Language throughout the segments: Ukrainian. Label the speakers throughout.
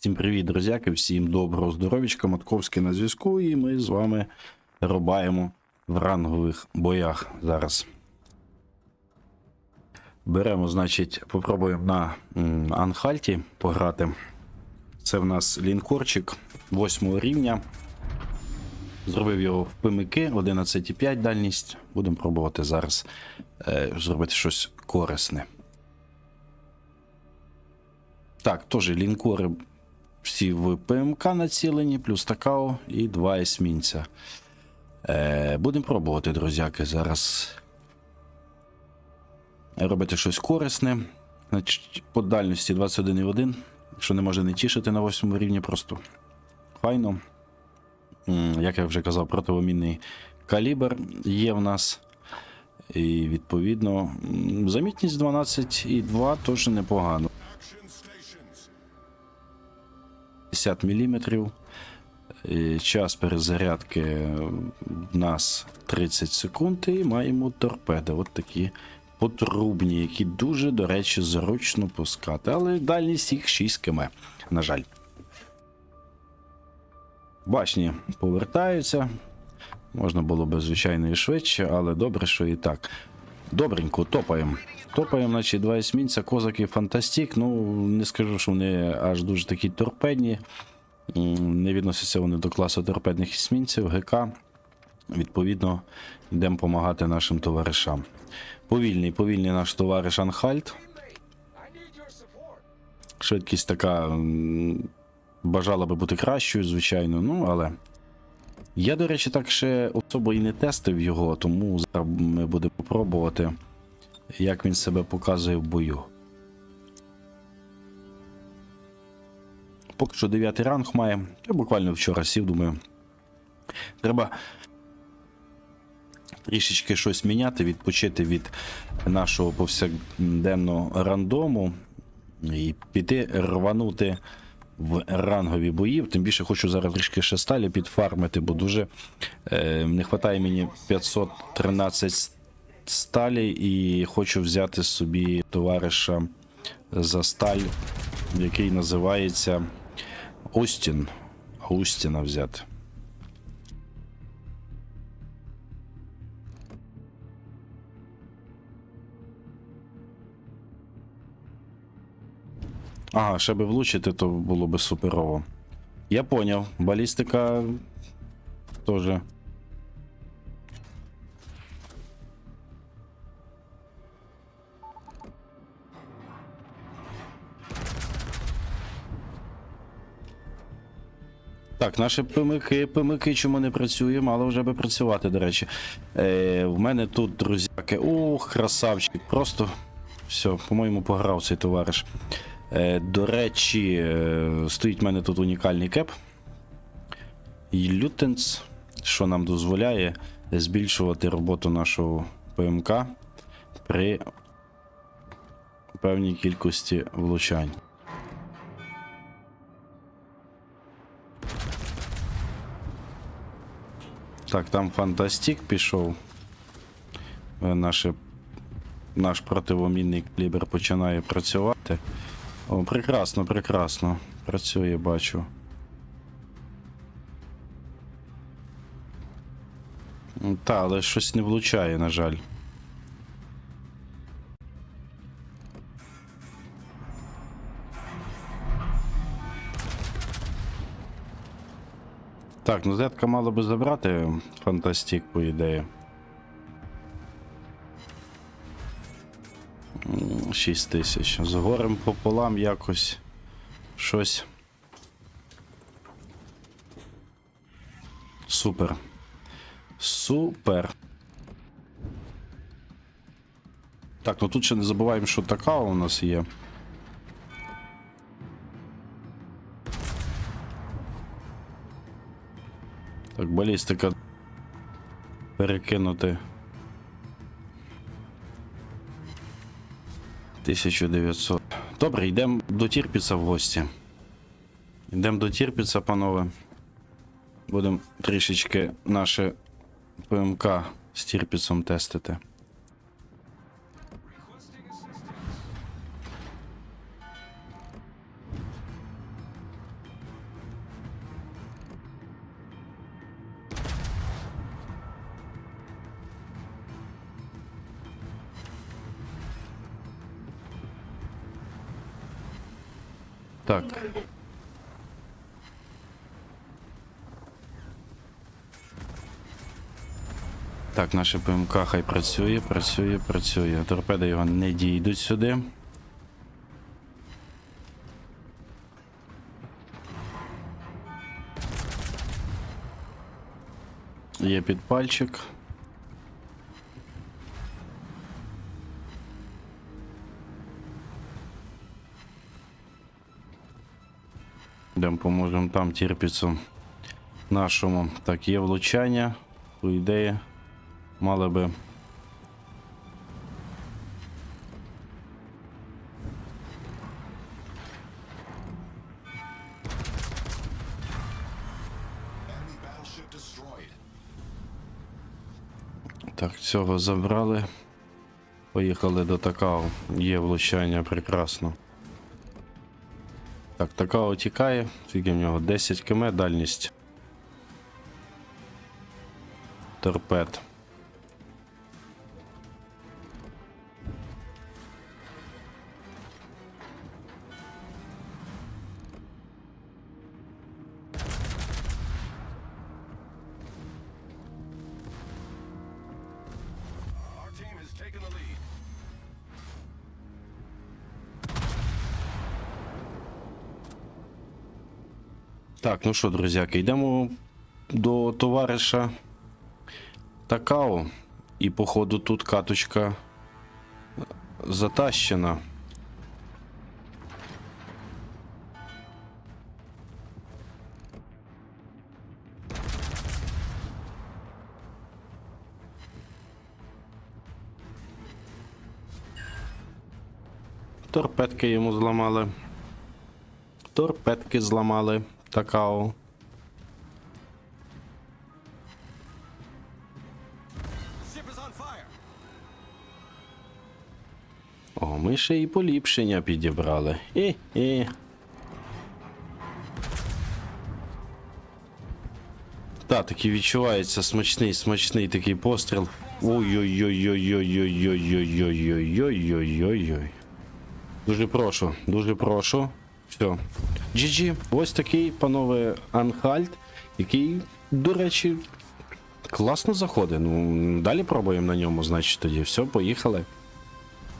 Speaker 1: Всім привіт, друзяки, всім доброго здоров'ячка, Матковський на зв'язку, і ми з вами рубаємо в рангових боях зараз. Беремо, значить, попробуємо на Анхальті пограти. Це в нас лінкорчик 8 рівня. Зробив його в пимики 11,5 дальність. Будемо пробувати зараз е, зробити щось корисне. Так, теж лінкори всі в ПМК націлені, плюс такао і два есмінця. Е, будемо пробувати, друзяки, зараз робити щось корисне. Значить, по дальності 21,1, що не може не тішити на 8 рівні, просто файно. Як я вже казав, противомінний калібр є в нас. І відповідно замітність 12,2 теж непогано. 50 мм. Час перезарядки в нас 30 секунд і маємо торпеди. От такі потрубні, які дуже, до речі, зручно пускати. Але дальність їх 6 км, на жаль. Башні повертаються. Можна було б, звичайно, і швидше, але добре, що і так. Добренько, топаємо. Топаємо, значить, два есмінця, козаки фантастік. Ну, не скажу, що вони аж дуже такі торпедні. Не відносяться вони до класу торпедних есмінців, ГК. Відповідно, йдемо допомагати нашим товаришам. Повільний, повільний наш товариш Анхальт. Швидкість така бажала би бути кращою, звичайно, ну але. Я, до речі, так ще особо і не тестив його, тому зараз ми будемо пробувати, як він себе показує в бою. Поки що 9 ранг має. Я буквально вчора сів, думаю. Треба трішечки щось міняти, відпочити від нашого повсякденного рандому і піти рванути в рангові бої. Тим більше хочу зараз трішки ще сталі підфармити, бо дуже е, не вистачає мені 513 сталі і хочу взяти собі товариша за сталь, який називається Остін. Остіна взяти. Ага, ще би влучити, то було би суперово. Я поняв. Балістика теж. Так, наші пимики, пимики чому не працює, мало вже би працювати, до речі. Е, в мене тут, друзяки, ох, красавчик. Просто все, по-моєму, пограв цей товариш. Е, до речі, е, стоїть в мене тут унікальний кеп. І лютенс, що нам дозволяє збільшувати роботу нашого ПМК при певній кількості влучань. Так, там фантастик пішов. Е, Наше, наш противомінний клібер починає працювати. О, прекрасно, прекрасно. Працює, бачу. Та, але щось не влучає, на жаль. Так, ну зетка мало би забрати фантастик, по ідеї. 6 тисяч. З горем пополам якось щось. Супер. Супер. Так, ну тут ще не забуваємо, що така у нас є. Так, балістика. Перекинути. 1900. Добре, йдемо до Тірпіца в гості. Йдемо до Тірпіца, панове. Будемо трішечки наше ПМК з Тірпіцом тестити. Так. Так, наше ПМК хай працює, працює, працює. Торпеди його не дійдуть сюди. Є підпальчик. Йдемо поможемо там терпіцу нашому. Так, є влучання. По ідеї, мали би. Так, цього забрали. Поїхали до Такао. Є влучання прекрасно. Так, така тікає. Скільки в нього? 10 км дальність. Торпед. Так, ну що, друзяки, йдемо до товариша Такао. І походу тут каточка затащена. Торпедки йому зламали. Торпедки зламали. Такао. О, ми ще і поліпшення підібрали. І-і. Та, такий відчувається смачний, смачний такий постріл. Ой-ой-ой-ой-ой-ой-ой-ой-ой-ой-ой-ой-ой-ой. Дуже прошу, дуже прошу. Все. GG. Ось такий, панове, анхальт, який, до речі, класно заходить. Ну, далі пробуємо на ньому, значить, тоді. Все, поїхали.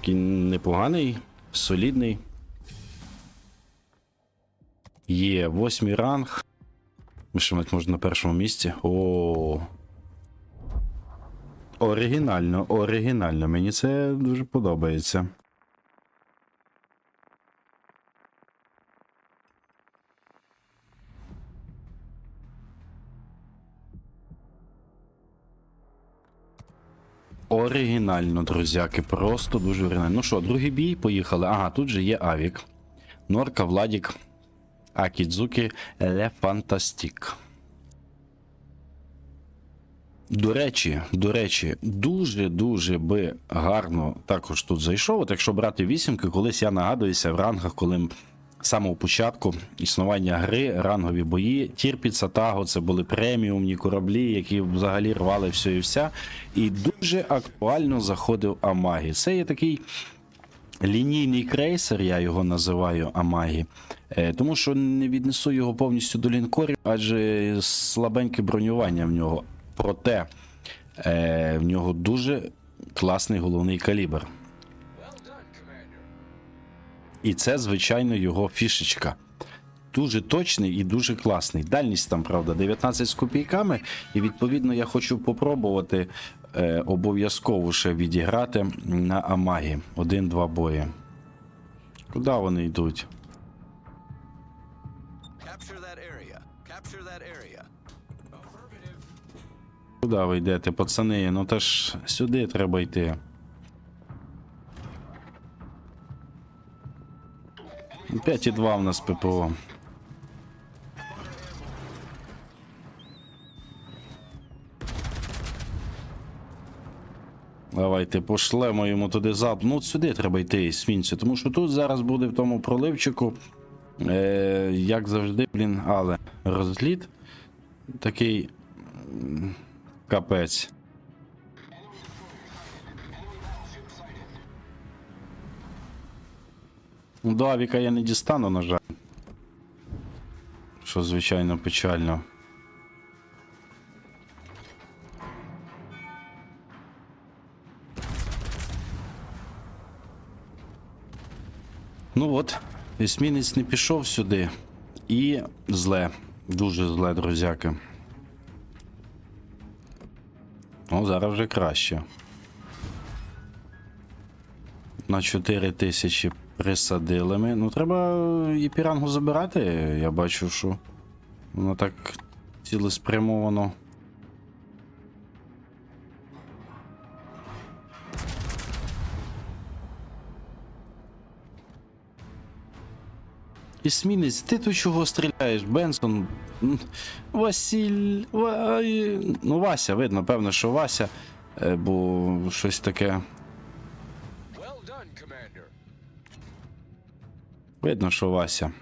Speaker 1: Такий непоганий, солідний. Є восьмий ранг. Мишимать можна на першому місці. О. Оригінально, оригінально. Мені це дуже подобається. Оригінально, друзяки, просто дуже оригінально. Ну що, другий бій, поїхали. Ага, тут же є Авік. Норка, Владік, Акідзуки, Ле Фантастік. До речі, до речі, дуже-дуже би гарно також тут зайшов. От якщо брати вісімки, колись я нагадуюся в рангах, коли самого початку існування гри, рангові бої, Тірпіца, Таго, це були преміумні кораблі, які взагалі рвали все і вся. І дуже актуально заходив Амагі. Це є такий лінійний крейсер, я його називаю Амагі, е, тому що не віднесу його повністю до лінкорів, адже слабеньке бронювання в нього. Проте е, в нього дуже класний головний калібр. І це, звичайно, його фішечка. Дуже точний і дуже класний. Дальність там, правда, 19 з копійками. І відповідно я хочу попробувати е, обов'язково ще відіграти на Амагі. Один-два бої. Куди вони йдуть? Куди ви йдете, пацани? Ну та ж сюди треба йти. П'ять і два в нас ППО. Давайте пошлемо йому туди залп. Ну, от сюди треба йти, свінцю, тому що тут зараз буде в тому проливчику. Е, як завжди, блін, але розліт такий капець. Ну, до авіка я не дістану, на жаль. що звичайно печально. Ну от, есмінець не пішов сюди. І зле. Дуже зле, друзяки. Ну, зараз вже краще. На 4 тисячі присадили ми. Ну, треба і пірангу забирати. Я бачу, що воно так цілеспрямовано. Ісмінець, ти тут чого стріляєш? Бенсон. М, Василь. Ва... Ну, Вася, видно, певно, що Вася. е, Бо щось таке. Видно, що Вася.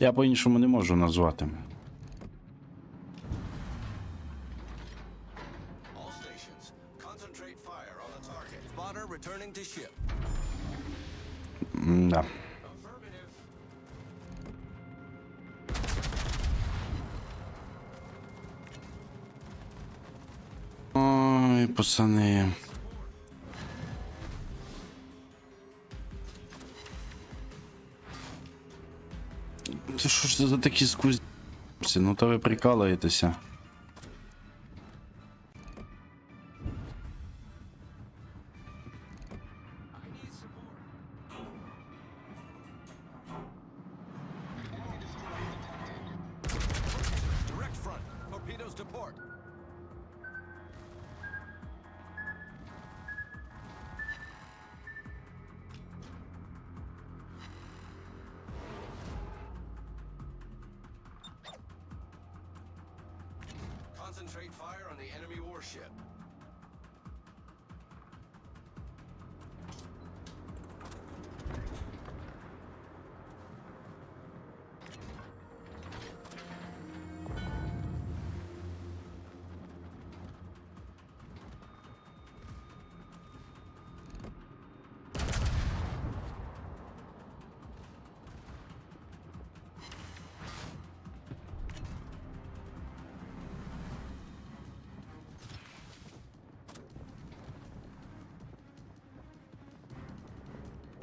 Speaker 1: Я по-іншому не можу назвати.
Speaker 2: All stations, concentrate
Speaker 1: Це що ж це за такі скузі? Ну то ви прикалуєтеся.
Speaker 2: Concentrate fire on the enemy warship.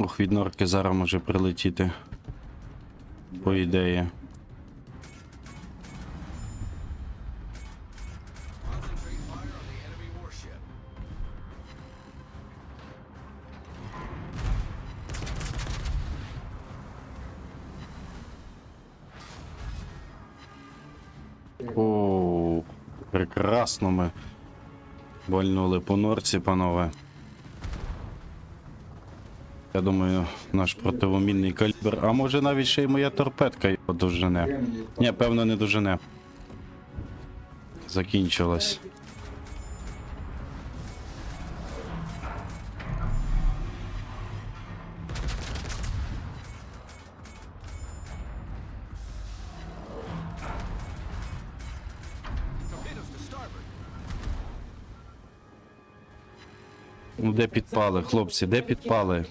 Speaker 1: Ох, від норки зараз може прилетіти. По ідеї. О, прекрасно ми вальнули по норці, панове. Я думаю, наш противомінний калібр, а може навіть ще й моя торпедка його дожене. Ні, певно, не дожене. Закінчилась. Ну, де підпали, хлопці, де підпали?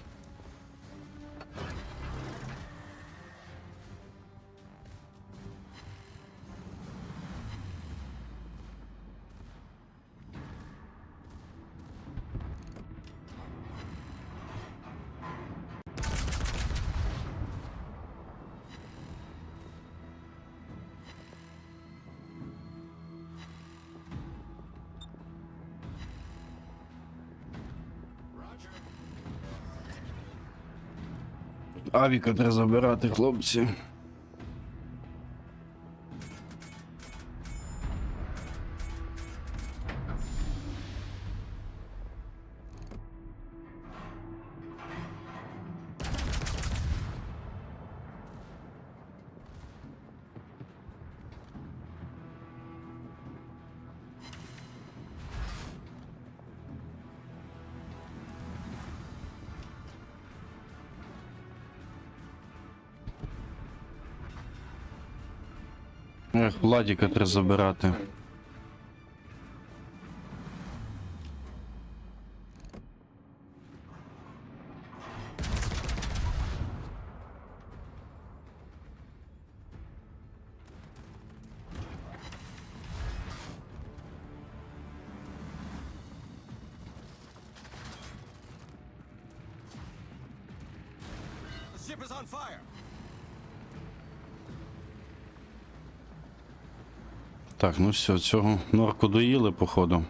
Speaker 1: Авіка треба забирати, хлопці. Владіка треба забирати. Так, ну все, цього норку доїли, походу.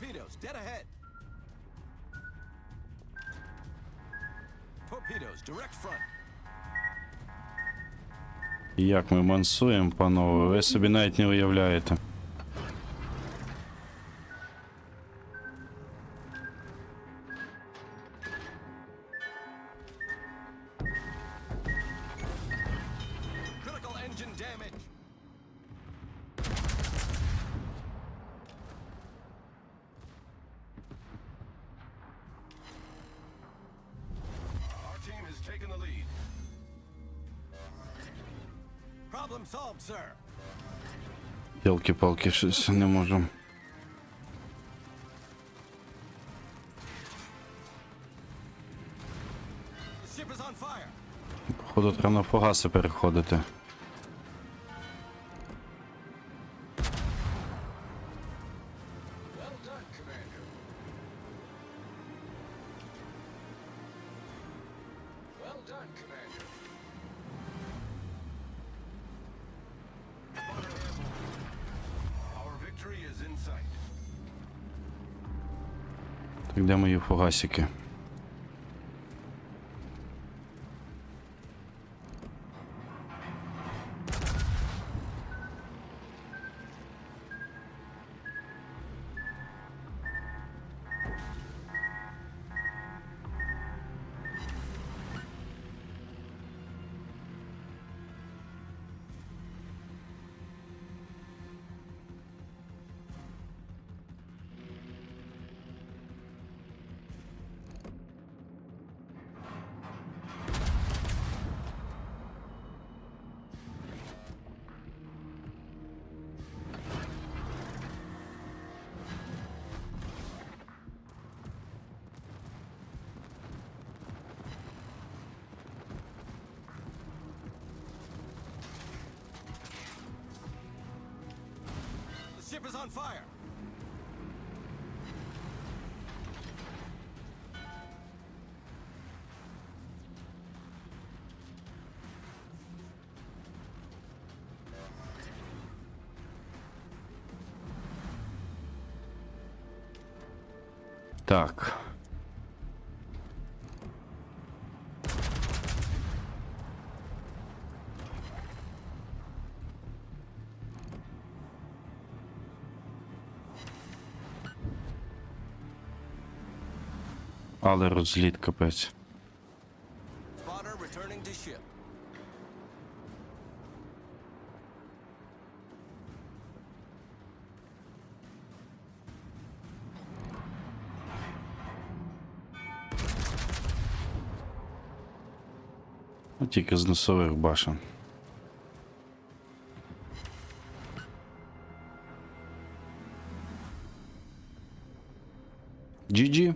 Speaker 2: Torpedoes, dead ahead. Torpedoes, direct front.
Speaker 1: Як ми мансуємо, панове, ви собі навіть не уявляєте. Пілки-палки, щось не можу. Походу, треба на фугаси переходити. Де
Speaker 2: is on fire.
Speaker 1: Так. Але розліт капець. Ну, тільки з носових башен. GG.